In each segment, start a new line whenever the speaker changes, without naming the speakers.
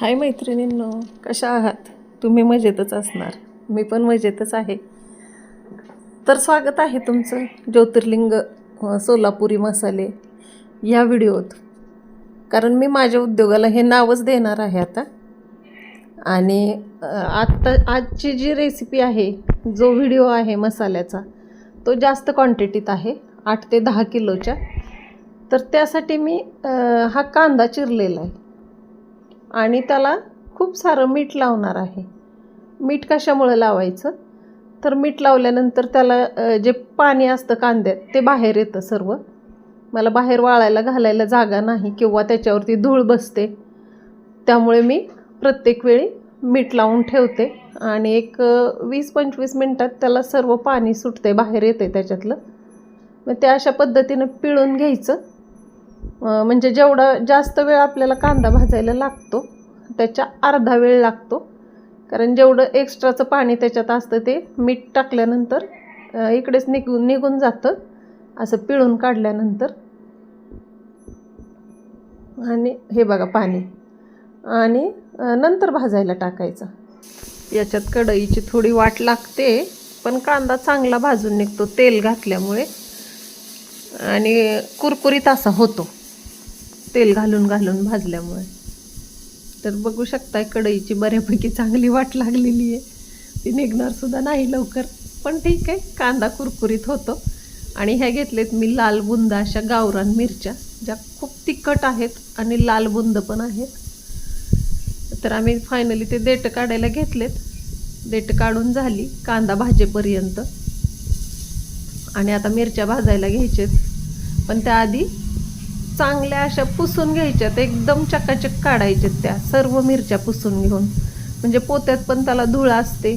हाय मैत्रिणींनो कशा आहात? तुम्ही मजेतच असणार. मी पण मजेतच आहे. तर स्वागत आहे तुमचं ज्योतिर्लिंग सोलापुरी मसाले या व्हिडिओत. कारण मी माझ्या उद्योगाला हे नावच देणार आहे आता. आणि आत्ता आजची जी रेसिपी आहे जो व्हिडिओ आहे मसाल्याचा तो जास्त क्वांटिटीत आहे आठ ते दहा किलोच्या. तर त्यासाठी मी हा कांदा चिरलेला आहे. आणि त्याला खूप सारं मीठ लावणार आहे. मीठ कशामुळे लावायचं? तर मीठ लावल्यानंतर त्याला जे पाणी असतं कांद्यात ते बाहेर येतं सर्व. मला बाहेर वाळायला घालायला जागा नाही किंवा त्याच्यावरती धूळ बसते. त्यामुळे मी प्रत्येक वेळी मीठ लावून ठेवते आणि एक वीस पंचवीस मिनटात त्याला सर्व पाणी सुटते बाहेर येते त्याच्यातलं. मग ते अशा पद्धतीनं पिळून घ्यायचं. म्हणजे जेवढा जास्त वेळ आपल्याला कांदा भाजायला लागतो त्याच्या अर्धा वेळ लागतो. कारण जेवढं एक्स्ट्राचं पाणी त्याच्यात असतं ते मीठ टाकल्यानंतर इकडेच निघून निघून जातं. असं पिळून काढल्यानंतर. आणि हे बघा पाणी. आणि नंतर भाजायला टाकायचं. याच्यात कढईची थोडी वाट लागते पण कांदा चांगला भाजून निघतो तेल घातल्यामुळे. आणि कुरकुरीत असा होतो. तेल घालून घालून भाजल्यामुळे. तर बघू शकताय कढईची बऱ्यापैकी चांगली वाट लागलेली आहे. ती निघणारसुद्धा नाही लवकर पण ठीक आहे कांदा कुरकुरीत होतो. आणि ह्या घेतलेत मी लाल बुंद अशा गावरान मिरच्या ज्या खूप तिखट आहेत आणि लाल बुंद पण आहेत. तर आम्ही फायनली ते देठ काढायला घेतलेत. देठ काढून झाली कांदा भाजेपर्यंत. आणि आता मिरच्या भाजायला घ्यायच्यात पण त्याआधी चांगल्या अशा पुसून घ्यायच्यात एकदम चकाचक काढायच्यात त्या सर्व मिरच्या पुसून घेऊन. म्हणजे पोत्यात पण त्याला धूळ असते.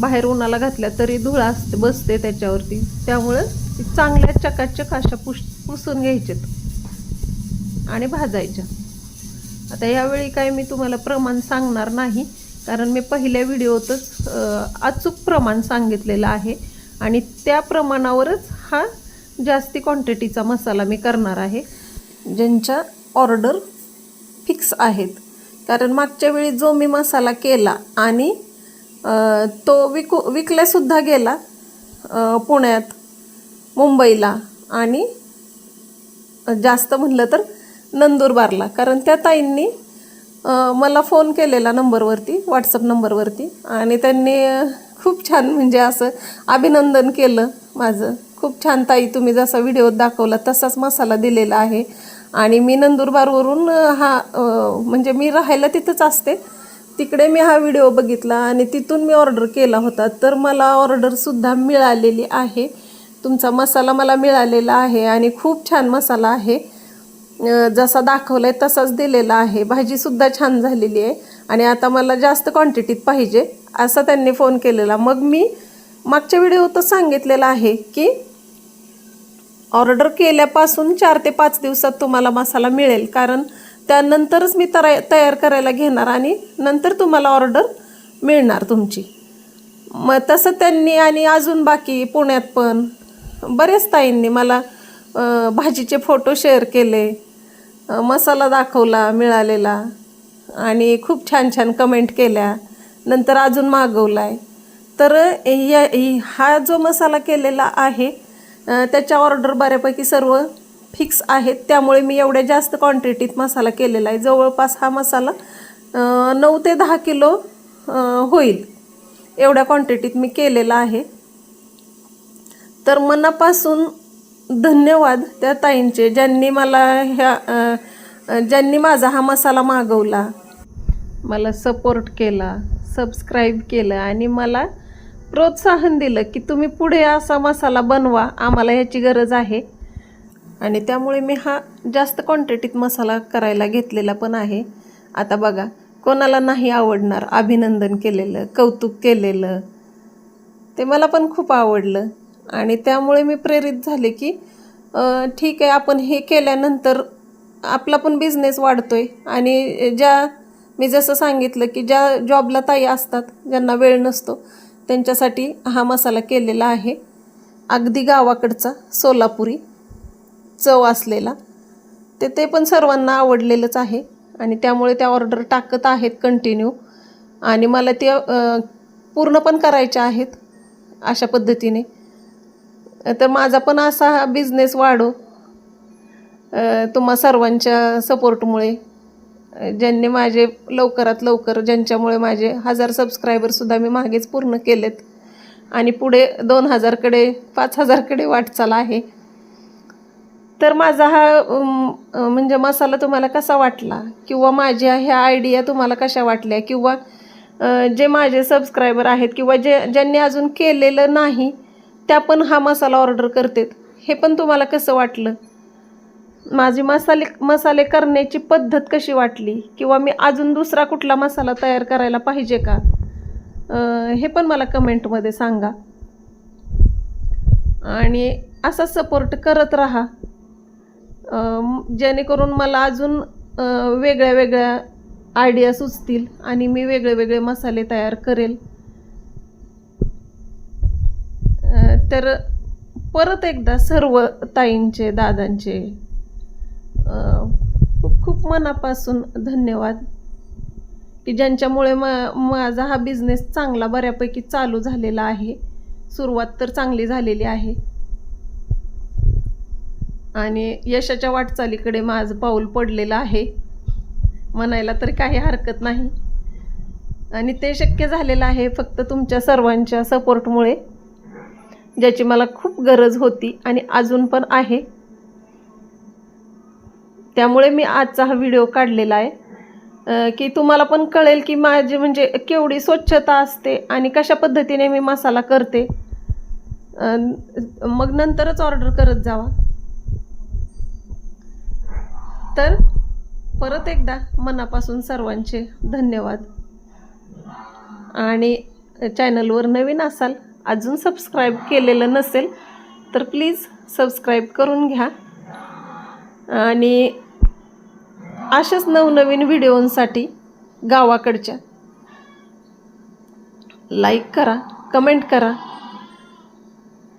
बाहेर उन्हाला घातल्या तरी धूळ असते बसते त्याच्यावरती. त्यामुळं चांगल्या चकाचक अशा पुस पुसून घ्यायच्यात आणि भाजायच्या. आता यावेळी काय मी तुम्हाला प्रमाण सांगणार नाही कारण मी पहिल्या व्हिडिओतच अचूक प्रमाण सांगितलेलं आहे. आणि त्या प्रमाणावरच हा जास्ती क्वांटिटीचा मसाला मी करणार आहे. ज्यांच्या ऑर्डर फिक्स आहेत. कारण मागच्या वेळी जो मी मसाला केला आणि तो विकू विकल्यासुद्धा गेला पुण्यात मुंबईला आणि जास्त म्हणलं तर नंदुरबारला. कारण त्या ताईंनी मला फोन केलेला नंबरवरती व्हॉट्सअप नंबरवरती आणि त्यांनी खूप छान म्हणजे असं अभिनंदन केलं माझं. खूप छान ताई तुम्ही जसा व्हिडिओत दाखवला तसाच मसाला दिलेला आहे. आणि मी नंदुरबारवरून हा म्हणजे मी राहायला तिथंच असते. तिकडे मी हा व्हिडिओ बघितला आणि तिथून मी ऑर्डर केला होता. तर मला ऑर्डरसुद्धा मिळालेली आहे. तुमचा मसाला मला मिळालेला आहे आणि खूप छान मसाला आहे. जसा दाखवला आहे तसाच दिलेला आहे. भाजीसुद्धा छान झालेली आहे आणि आता मला जास्त क्वांटिटीत पाहिजे असा त्यांनी फोन केलेला. मग मी मागच्या व्हिडिओतच सांगितलेलं आहे की ऑर्डर केल्यापासून चार ते पाच दिवसात तुम्हाला मसाला मिळेल. कारण त्यानंतरच मी तरा तयार करायला घेणार आणि नंतर तुम्हाला ऑर्डर मिळणार तुमची. मग तसं त्यांनी आणि अजून बाकी पुण्यात पण बऱ्याच ताईंनी मला भाजीचे फोटो शेअर केले मसाला दाखवला मिळालेला आणि खूप छान छान कमेंट केल्या नंतर अजून मागवला आहे तर या हा जो मसाला केलेला आहे त्याच्या ऑर्डर बऱ्यापैकी सर्व फिक्स आहेत. त्यामुळे मी एवढ्या जास्त क्वांटिटीत मसाला केलेला आहे. जवळपास हा मसाला नऊ ते दहा किलो होईल. एवढ्या क्वांटिटीत मी केलेला आहे. तर मनापासून धन्यवाद त्या ताईंचे ज्यांनी मला ह्या ज्यांनी माझा हा मसाला मागवला. मला सपोर्ट केला सबस्क्राईब केलं आणि मला प्रोत्साहन दिलं की तुम्ही पुढे असा मसाला बनवा आम्हाला ह्याची गरज आहे. आणि त्यामुळे मी हा जास्त क्वांटिटीत मसाला करायला घेतलेला पण आहे. आता बघा कोणाला नाही आवडणार अभिनंदन केलेलं कौतुक केलेलं ते मला पण खूप आवडलं. आणि त्यामुळे मी प्रेरित झाले की ठीक आहे आपण हे केल्यानंतर आपला पण बिझनेस वाढतो आहे आणि ज्या मी जसं सांगितलं की ज्या जॉबला ताई असतात ज्यांना वेळ नसतो त्यांच्यासाठी हा मसाला केलेला आहे. अगदी गावाकडचा सोलापुरी चव असलेला. ते ते पण सर्वांना आवडलेलंच आहे आणि त्यामुळे त्या ऑर्डर टाकत आहेत कंटिन्यू आणि मला ते पूर्ण पण करायच्या आहेत अशा पद्धतीने. तर माझा पण असा हा बिझनेस वाढो. तुम्हा सर्वांच्या सपोर्टमुळे ज्यांनी माझे लवकरात लवकर ज्यांच्यामुळे माझे हजार सबस्क्रायबरसुद्धा मी मागेच पूर्ण केलेत. आणि पुढे दोन हजारकडे पाच हजारकडे वाटचाल आहे. तर माझा हा म्हणजे मसाला तुम्हाला कसा वाटला? किंवा माझ्या ह्या आयडिया तुम्हाला कशा वाटल्या? किंवा जे माझे सबस्क्रायबर आहेत किंवा जे ज्यांनी अजून केलेलं नाही त्या पण हा मसाला ऑर्डर करतात. हे पण तुम्हाला कसं वाटलं? माझी मसाले मसाले करण्याची पद्धत कशी वाटली? किंवा मी अजून दुसरा कुठला मसाला तयार करायला पाहिजे का? हे पण मला कमेंटमध्ये सांगा. आणि असा सपोर्ट करत राहा. जेणेकरून मला अजून वेगळ्या वेगळ्या आयडिया सुचतील आणि मी वेगळे वेगळे मसाले तयार करेल. तर परत एकदा सर्व ताईंचे दादांचे खूप खूप मनापासून धन्यवाद की ज्यांच्यामुळे म माझा हा बिझनेस चांगला बऱ्यापैकी चालू झालेला आहे. सुरुवात तर चांगली झालेली आहे. आणि यशाच्या वाटचालीकडे माझं पाऊल पडलेलं आहे. म्हणायला तर काही हरकत नाही. आणि ते शक्य झालेलं आहे फक्त तुमच्या सर्वांच्या सपोर्टमुळे ज्याची मला खूप गरज होती आणि अजून पण आहे. त्यामुळे मी आजचा हा व्हिडिओ काढलेला आहे. की तुम्हाला पण कळेल की माझी म्हणजे केवढी स्वच्छता असते आणि कशा पद्धतीने मी मसाला करते. मग नंतरच ऑर्डर करत जावा. तर परत एकदा मनापासून सर्वांचे धन्यवाद. आणि चॅनलवर नवीन असाल अजून सबस्क्राईब केलेलं नसेल तर प्लीज सबस्क्राईब करून घ्या. आणि अशाच नवनवीन व्हिडिओंसाठी गावाकडच्या. लाईक करा कमेंट करा.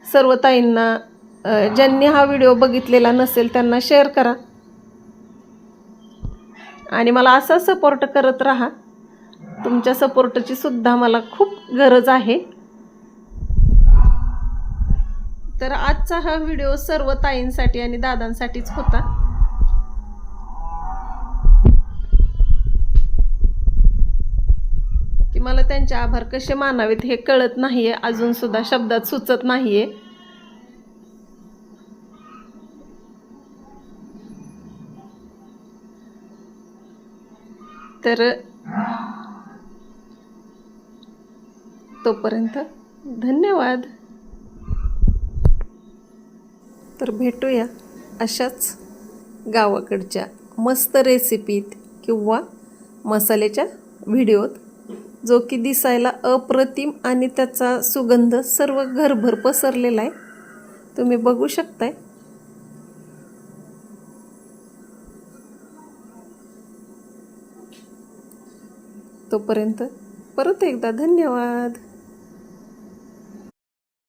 सर्व ताईंना ज्यांनी हा व्हिडिओ बघितलेला नसेल त्यांना शेअर करा. आणि मला असा सपोर्ट करत राहा. तुमच्या सपोर्टची सुद्धा मला खूप गरज आहे. तर आजचा हा व्हिडिओ सर्व ताईंसाठी आणि दादांसाठीच होता. मला त्यांचे आभार कसे मानावेत हे कळत नाहीये अजून सुद्धा शब्दात सुचत नाहीये. तर तोपर्यंत धन्यवाद. तर भेटूया अशाच गावाकडच्या मस्त रेसिपीत किंवा मसाल्याच्या व्हिडिओत जो की दिसायला अप्रतिम आणि त्याचा सुगंध सर्व घरभर पसरलेला आहे. तुम्ही बघू शकताय. तोपर्यंत परत एकदा धन्यवाद.